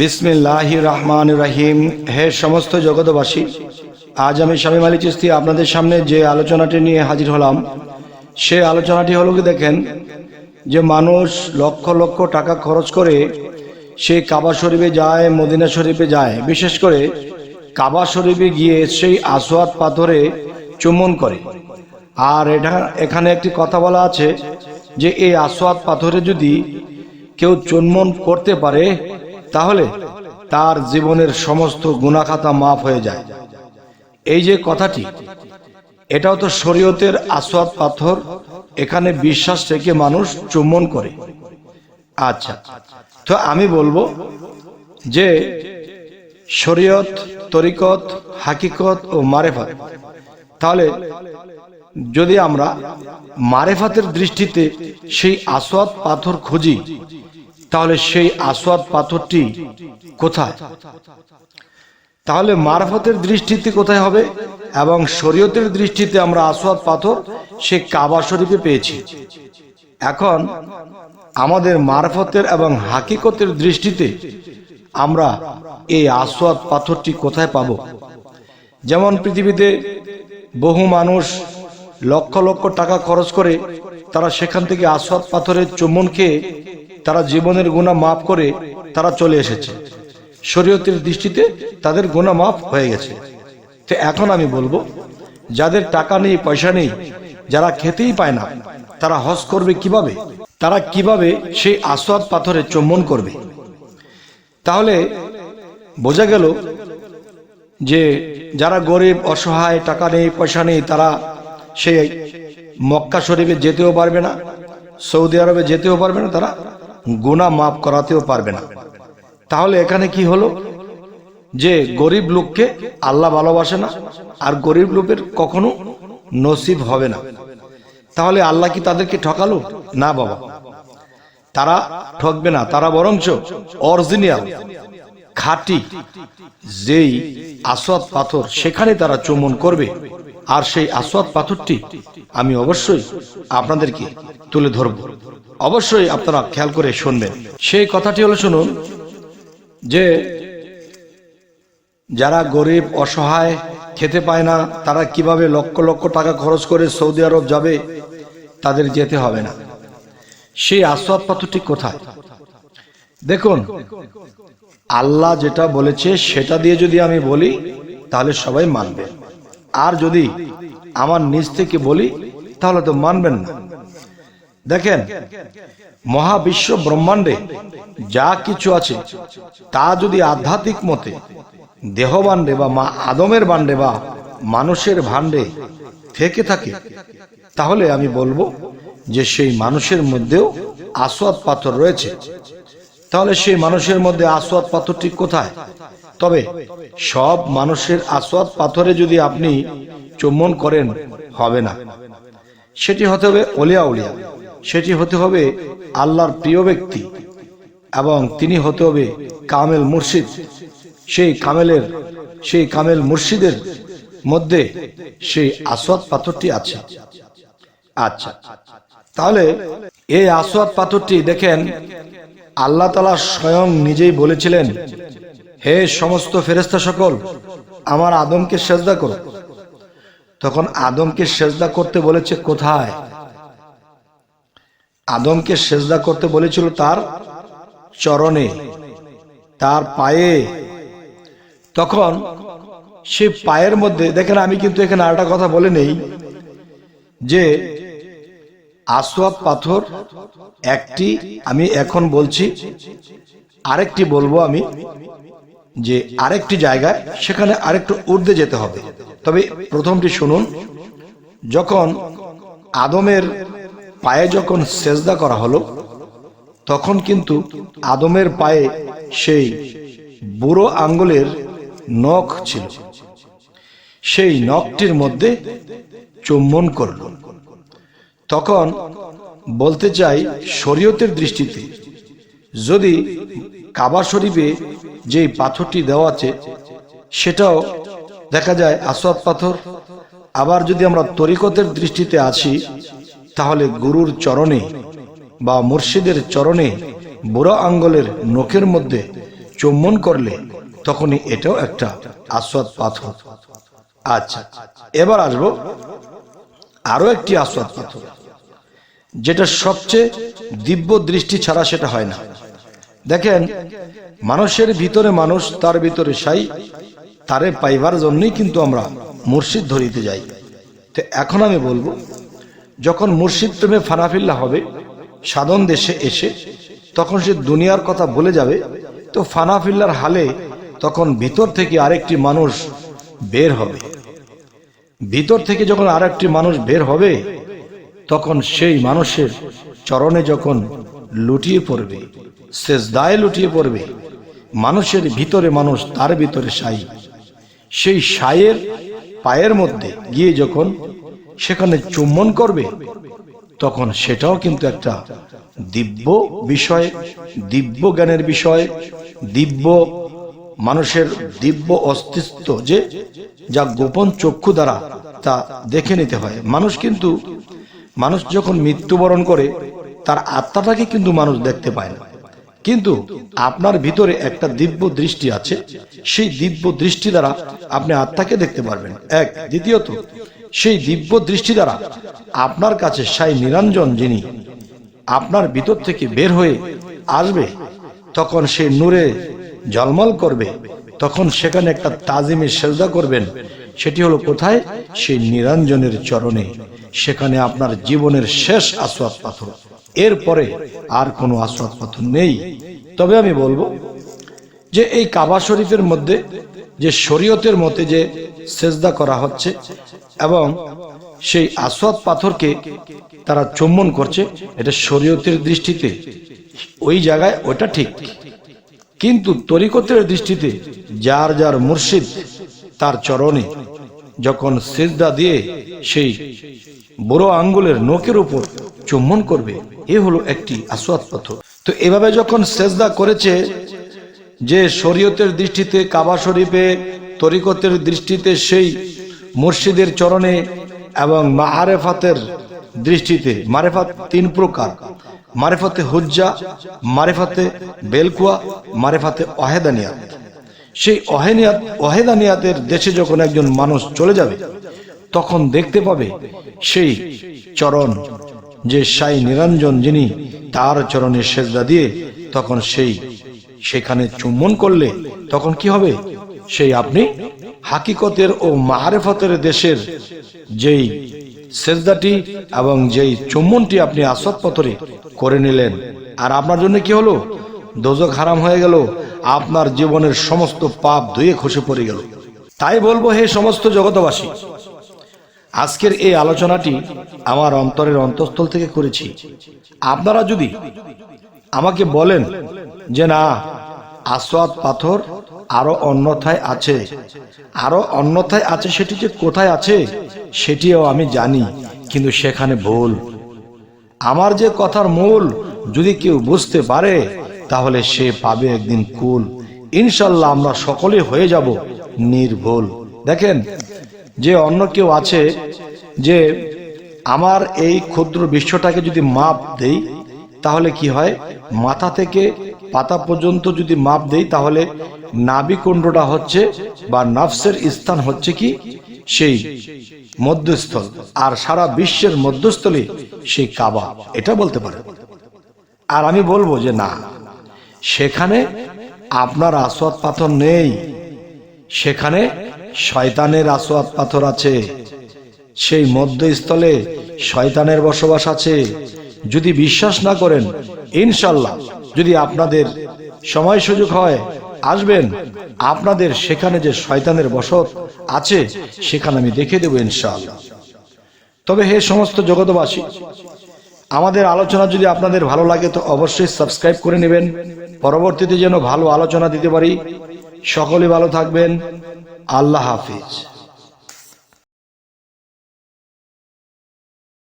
বিসমিল্লাহ রহমান রাহিম। হে সমস্ত জগতবাসী আজ আমি স্বামী মালিক চিস্তি আপনাদের সামনে যে আলোচনাটি নিয়ে হাজির হলাম, সে আলোচনাটি হলো কি দেখেন, যে মানুষ লক্ষ লক্ষ টাকা খরচ করে সে কাবা শরীফে যায়, মদিনা শরীফে যায়। বিশেষ করে কাবা শরীফে গিয়ে সেই আসোয়াদ পাথরে চুম্বন করে। আর এটা, এখানে একটি কথা বলা আছে যে, এই আসোয়াদ পাথরে যদি কেউ চুম্বন করতে পারে তাহলে তার জীবনের সমস্ত গুণাখাতা মাফ হয়ে যায়। এই যে কথাটি, এটাও তো শরীয়তের আসোয়াদ পাথর, এখানে বিশ্বাস থেকে মানুষ চুম্বন করে। আচ্ছা তো আমি বলব যে শরীয়ত, তরিকত, হাকিকত ও মারেফাত, তাহলে যদি আমরা মারেফাতের দৃষ্টিতে সেই আসোয়াদ পাথর খুঁজি তাহলে সেই আসোয়াদ পাথরটি কোথায়? তাহলে মারফতের দৃষ্টিতে কোথায় হবে? এবং শরীয়তের দৃষ্টিতে আমরা আসোয়াদ পাথর সে কাবা শরীফে পেয়েছি। এখন আমাদের মারফতের এবং হাকিকতের দৃষ্টিতে আমরা এই আসোয়াদ পাথরটি কোথায় পাব? যেমন পৃথিবীতে বহু মানুষ লক্ষ লক্ষ টাকা খরচ করে তারা সেখান থেকে আসোয়াদ পাথরের চুম্বন খেয়ে তারা জীবনের গুণা মাফ করে তারা চলে এসেছে। শরীয়তের দৃষ্টিতে তাদের গুণা মাফ হয়ে গেছে। তো এখন আমি বলব, যাদের টাকা নেই, পয়সা নেই, যারা খেতেই পায় না, তারা হজ করবে কীভাবে? তারা কীভাবে সেই আসোয়াদ পাথরে চুম্বন করবে? তাহলে বোঝা গেল যে যারা গরিব, অসহায়, টাকা নেই, পয়সা নেই, তারা সেই মক্কা শরীফে যেতেও পারবে না, সৌদি আরবে যেতেও পারবে না, তারা গুণা মাফ করাতেও পারবে না। তাহলে এখানে কি হলো? যে গরিব লোককে আল্লাহ ভালোবাসে না, আর গরিব লোকের কখনো নসিব হবে না। তাহলে আল্লাহ কি তাদেরকে ঠকালো? না বাবা। তারা ঠকবে না। তারা বরঞ্চ অরিজিনাল খাঁটি, যেই আসওয়াদ পাথর, সেখানে তারা চুমন করবে। আর সেই আসওয়াদ পাথরটি আমি অবশ্যই আপনাদেরকে তুলে ধরব। অবশ্যই আপনারা খেয়াল করে শুনবেন। সেই কথাটি হলো, শুনুন, যে যারা গরিব, অসহায়, খেতে পায় না, তারা কীভাবে লক্ষ লক্ষ টাকা খরচ করে সৌদি আরব যাবে, তাদের যেতে হবে না। সেই আসওয়াদ পাথরটি কোথায়? দেখুন, আল্লাহ যেটা বলেছে, সেটা দিয়ে যদি আমি বলি, তাহলে সবাই মানবে। আর যদি আমার নিজ থেকে বলি, তাহলে তো মানবেন না। দেখেন, মহাবিশ্ব ব্রহ্মাণ্ডে যা কিছু আছে, তা যদি আধ্যাত্মিক মতে দেহ বান্ডে বা মা আদমের বান্ডে বা মানুষের ভান্ডে থেকে থাকে, তাহলে আমি বলব যে সেই মানুষের মধ্যেও আসোয়াদ পাথর রয়েছে। তাহলে সেই মানুষের মধ্যে আসোয়াদ পাথরটি কোথায়? তবে সব মানুষের আসোয়াদ পাথরে যদি আপনি চুম্বন করেন, হবে না। সেটি হতে হবে অলিয়া উলিয়া। সেটি হতে হবে আল্লাহর প্রিয় ব্যক্তি এবং তিনি হতে হবে কামেল মুর্শিদ। সেই কামেলের, সেই কামেল মুর্শিদের মধ্যে সেই আসোয়াদ পাথরটি আছে। আচ্ছা তাহলে এই আসোয়াদ পাথরটি দেখেন আল্লাহ তালা স্বয়ং নিজেই বলেছিলেন হে সমস্ত ফেরেস্তা সকল, আমার আদমকে সেজদা করো। তখন আদমকে সেজদা করতে বলেছে কোথায়? আদমকে সেজদা করতে বলেছিল তার চরণে, তার পায়ে। তখন সে পায়ের মধ্যে, দেখেন আমি কিন্তু এখানে আরেকটা কথা বলে নেই, যে আসওয়াদ পাথর একটি, আমি এখন বলছি, আরেকটি বলব আমি যে আরেকটি জায়গায় সেখানে আরেকটু ঊর্ধ্বে যেতে হবে। তবে প্রথমটি শুনুন। যখন আদমের পায়ে যখন সেজদা করা হলো, তখন কিন্তু আদমের পায়ে সেই বুড়ো আঙ্গুলের নখ ছিল। সেই নখটির মধ্যে চুম্বন করল। তখন বলতে চাই শরীয়তের দৃষ্টিতে, যদি কাবা শরীফে যে পাথরটি দেওয়া আছে, সেটাও দেখা যায় আসওয়াদ পাথর। আবার যদি আমরা তরিকতের দৃষ্টিতে আসি, তাহলে গুরুর চরণে বা মুর্শিদের চরণে বুড়ো আঙ্গলের নখের মধ্যে চুম্বন করলে তখনই এটাও একটা আসওয়াদ পাথর। আচ্ছা এবার আসব আরও একটি আসওয়াদ পাথর। যেটা সবচেয়ে দিব্য দৃষ্টি ছাড়া সেটা হয় না। দেখেন, মানুষের ভিতরে মানুষ, তার ভিতরে সাই, তারে পাইবার জন্যই কিন্তু আমরা মুর্শিদ ধরিতে যাই। তো এখন আমি বলব, যখন মুর্শিদ প্রেমে ফানাফিল্লা হবে, সাধন দেশে এসে, তখন সে দুনিয়ার কথা বলে যাবে, তো ফানাফিল্লার হালে তখন ভিতর থেকে আরেকটি মানুষ বের হবে। ভিতর থেকে যখন আরেকটি মানুষ বের হবে, তখন সেই মানুষের চরণে যখন লুটিয়ে পড়বে শেষদায় লুটিয়ে পড়বে। মানুষের ভিতরে মানুষ, তার ভিতরে সাই সেই সায়ের পায়ের মধ্যে গিয়ে যখন সেখানে চুম্বন করবে, তখন সেটাও কিন্তু একটা দিব্য বিষয়, দিব্য জ্ঞানের বিষয়, দিব্য মানুষের দিব্য অস্তিত্ব যে, যা গোপন চক্ষু দ্বারা তা দেখে নিতে হয়। মানুষ কিন্তু, মানুষ যখন মৃত্যুবরণ করে, তার আত্মাটাকে কিন্তু মানুষ দেখতে পায় না। কিন্তু আপনার ভিতরে একটা দিব্য দৃষ্টি আছে। সেই দিব্য দৃষ্টি দ্বারা আপনি আত্মাকে দেখতে পারবেন। এক। দ্বিতীয়ত, সেই দিব্য দৃষ্টি দ্বারা আপনার কাছে সাই নিরঞ্জন যিনি আপনার ভিতর থেকে বের হয়ে আসবে, তখন সে নূরে জলমল করবে, তখন সেখানে একটা তাজিমে সেজদা করবেন। সেটি হলো কোথায়? সেই নিরঞ্জনের চরণে। সেখানে আপনার জীবনের শেষ আসওয়াদ পাথর। এরপরে আর কোনো আসওয়াদ পাথর নেই। তবে আমি বলব যে এই কাবা শরীফের মধ্যে, যে শরীয়তের মতে যে সেজদা করা হচ্ছে এবং সেই আসওয়াদ পাথরকে তারা চুম্বন করছে, এটা শরীয়তের দৃষ্টিতে ওই জায়গায় ওটা ঠিক। কিন্তু তরিকতের দৃষ্টিতে যার যার মুর্শিদ তার চরণে যখন সেজদা দিয়ে সেই বড় আঙ্গুলের নোকের উপর চুম্বন করবে, এ হলো একটি আসওয়াদ পাথর। তো এভাবে যখন সেজদা করেছে যে শরীয়তের দৃষ্টিতে, কাবা শরীফে, তরিকতের দৃষ্টিতে, সেই মুর্শিদের চরণে এবং মারেফাতের দৃষ্টিতে, মারেফাত তিন প্রকার। মারেফাতে হুজ্জা, মারেফাতে বেলকুয়া, মারেফাতে অহেদানিয়াত। সেই অহেনিয়াত, অহেদানিয়াতের দেশে যখন একজন মানুষ চলে যাবে, তখন দেখতে পাবে সেই চরণ যে সাই নিরঞ্জন যিনি তার চরণে সেজদা দিয়ে তখন সেই সেখানে চুম্বন করলে তখন কি হবে? সেই আপনি হাকিকতের ও মারেফতের দেশের যেই সেজদাটি এবং যেই চুম্বনটি আপনি আসতপথরে করে নিলেন। আর আপনার জন্য কি হলো? দোজক হারাম হয়ে গেল, আপনার জীবনের সমস্ত পাপ ধুয়ে খসে পড়ে গেল। তাই বলব, হে সমস্ত জগতবাসী আজকের এই আলোচনাটি আমার অন্তরের অন্তঃস্থল থেকে করেছি। আপনারা যদি আমাকে বলেন যে না, আসওয়াদ পাথর আরও অন্যথায় আছে, আরও অন্যথায় আছে সেটি যে কোথায় আছে, সেটিও আমি জানি, কিন্তু সেখানে ভুল। আমার যে কথার মূল যদি কেউ বুঝতে পারে, তাহলে সে পাবে একদিন কুল। ইনশাল্লাহ আমরা সকলে হয়ে যাব নির্ভুল। দেখেন যে অন্য কেউ আছে যে আমার এই ক্ষুদ্র বিশ্বটাকে যদি মাপ দেই, তাহলে কি হয়? মাথা থেকে পাতা পর্যন্ত যদি মাপ দেই, তাহলে নাবিকুণ্ডটা হচ্ছে বা নফসের স্থান হচ্ছে কি? সেই মধ্যস্থল। আর সারা বিশ্বের মধ্যস্থলে সেই কাবা। এটা বলতে পারে। আর আমি বলব যে না, সেখানে আপনার আসোয়াদ পাথর নেই। সেখানে শয়তানের আসোয়াদ পাথর আছে। সেই মধ্যস্থলে শয়তানের বসবাস আছে। যদি বিশ্বাস না করেন ইনশাল্লাহ যদি আপনাদের সময় সুযোগ হয়, আসবেন। আপনাদের সেখানে যে শয়তানের বসত আছে, সেখানে আমি দেখে দেবো ইনশাল্লাহ তবে হে সমস্ত জগতবাসী আমাদের আলোচনা যদি আপনাদের ভালো লাগে, তো অবশ্যই সাবস্ক্রাইব করে নেবেন। পরবর্তীতে যেন ভালো আলোচনা দিতে পারি। সকলে ভালো থাকবেন। আল্লাহ হাফিজ।